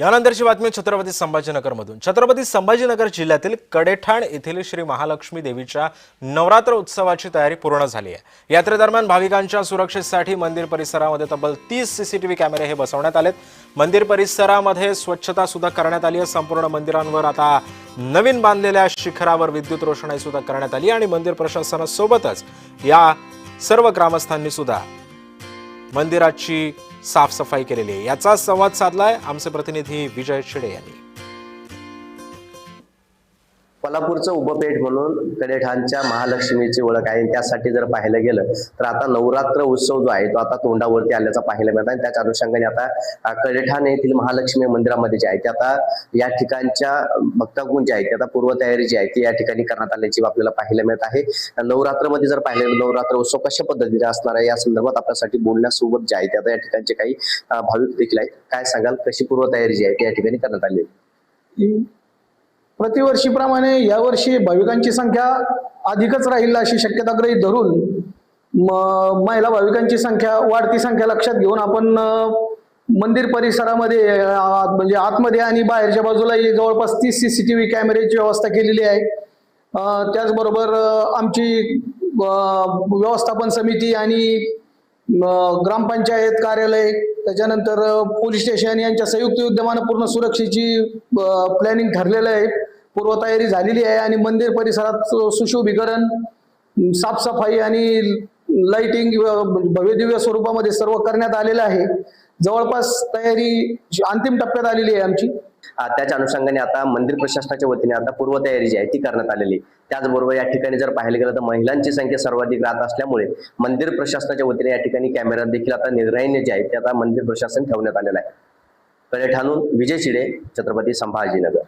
यानंतरची बातमी छत्रपती संभाजीनगरमधून. छत्रपती संभाजीनगर जिल्ह्यातील कडेठाण येथील श्री महालक्ष्मी देवीच्या नवरात्र उत्सवाची तयारी पूर्ण झाली आहे. यात्रेदरम्यान भाविकांच्या सुरक्षेसाठी मंदिर परिसरामध्ये तब्बल तीस सीसीटीव्ही कॅमेरे हे बसवण्यात आलेत. मंदिर परिसरामध्ये स्वच्छता सुद्धा करण्यात आली आहे. संपूर्ण मंदिरांवर आता नवीन बांधलेल्या शिखरावर विद्युत रोषणाई सुद्धा करण्यात आली आणि मंदिर प्रशासनासोबतच या सर्व ग्रामस्थांनी सुद्धा मंदिराची साफसफाई केलेली आहे. याचा संवाद साधलाय आमचे प्रतिनिधी विजय शिडे यांनी. कोल्हापूरचं उपपेठ म्हणून कडेठाणच्या महालक्ष्मीची ओळख आहे. त्यासाठी जर पाहायला गेलं तर आता नवरात्र उत्सव जो आहे तो आता तोंडावरती आल्याचा पाहायला मिळत. आणि त्याच्या अनुषंगाने आता कडेठाण येथील महालक्ष्मी मंदिरामध्ये जे आहे ते आता या ठिकाणच्या भक्तागुण जे आहे ते आता पूर्वतयारी जी आहे ती या ठिकाणी करण्यात आल्याची आपल्याला पाहायला मिळत आहे. नवरात्रमध्ये जर पाहिलं नवरात्र उत्सव कशा पद्धतीने असणार आहे या संदर्भात आपल्यासाठी बोलण्यासोबत जे आहे ते आता या ठिकाणचे काही भाविक देखील आहेत. काय सांगाल? कशी पूर्वतयारी जी आहे ती या ठिकाणी करण्यात आली प्रतिवर्षीप्रमाणे यावर्षी भाविकांची संख्या अधिकच राहील अशी शक्यता गृहीत धरून म- महिला भाविकांची संख्या वाढती संख्या लक्षात घेऊन आपण मंदिर परिसरामध्ये म्हणजे आतमध्ये आणि बाहेरच्या बाजूला जवळपास तीस सी सी टी व्ही कॅमेऱ्याची व्यवस्था केलेली आहे. त्याचबरोबर आमची व्यवस्थापन समिती आणि ग्रामपंचायत कार्यालय त्याच्यानंतर पोलीस स्टेशन यांच्या संयुक्त विद्यमानं पूर्ण सुरक्षेची प्लॅनिंग ठरलेलं आहे. पूर्वतयारी झालेली आहे आणि मंदिर परिसरात सुशोभीकरण साफसफाई आणि लाइटिंग भव्यदिव्य स्वरूपामध्ये सर्व करण्यात आलेलं आहे. जवळपास तयारी अंतिम टप्प्यात आलेली आहे आमची. त्याच्या अनुषंगाने आता मंदिर प्रशासनाच्या वतीने आता पूर्वतयारी जी आहे ती करण्यात आलेली त्याचबरोबर या ठिकाणी जर पाहायला गेलं तर महिलांची संख्या सर्वाधिक राहत असल्यामुळे मंदिर प्रशासनाच्या वतीने या ठिकाणी कॅमेरा देखील आता निर्णय जे आहे ते आता मंदिर प्रशासन ठेवण्यात आलेलं आहे. कडे ठाणून विजय शिडे छत्रपती संभाजीनगर.